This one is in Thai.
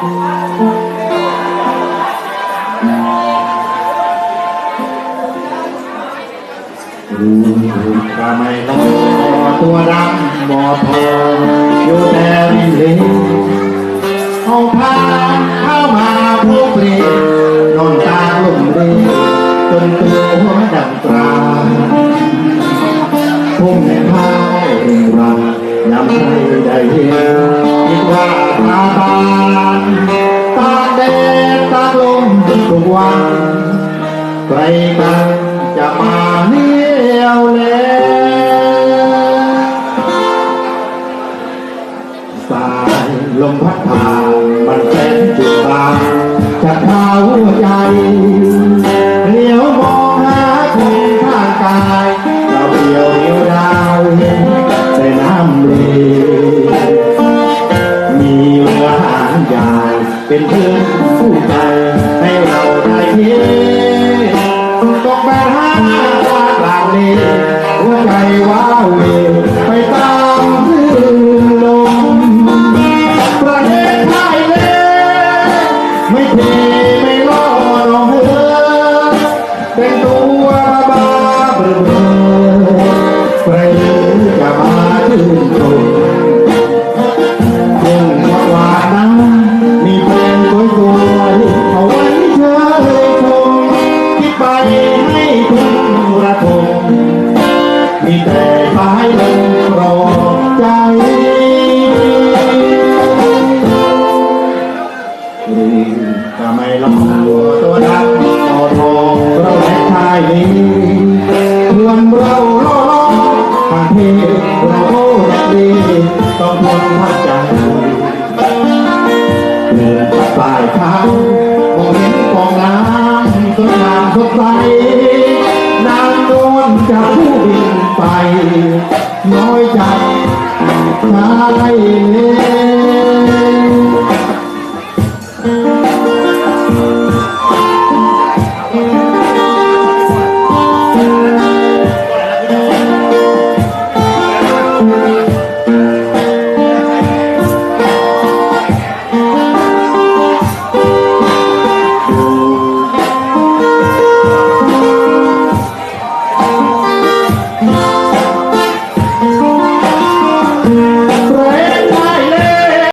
รู้ทำไมล้อตัวดำบอทองอยู่แต่ริมริมห้องพาเข้ามาพบเปรีนอนตาลุ่มเรีจนตัวดังตราพุ่งในผ้าเริงรังยำให้ได้เห็น วังใครกันจะมาเลี้ยวแลสายลมพัดผ่านมันเป็นจุดบางจะเข้าใจ ใจว้าเว ต้องทนพักใจเดินปลายทางมองเห็นกองน้ำต้นน้ำสดใสนางนวลจากผู้บินไป น้อยใจชายเล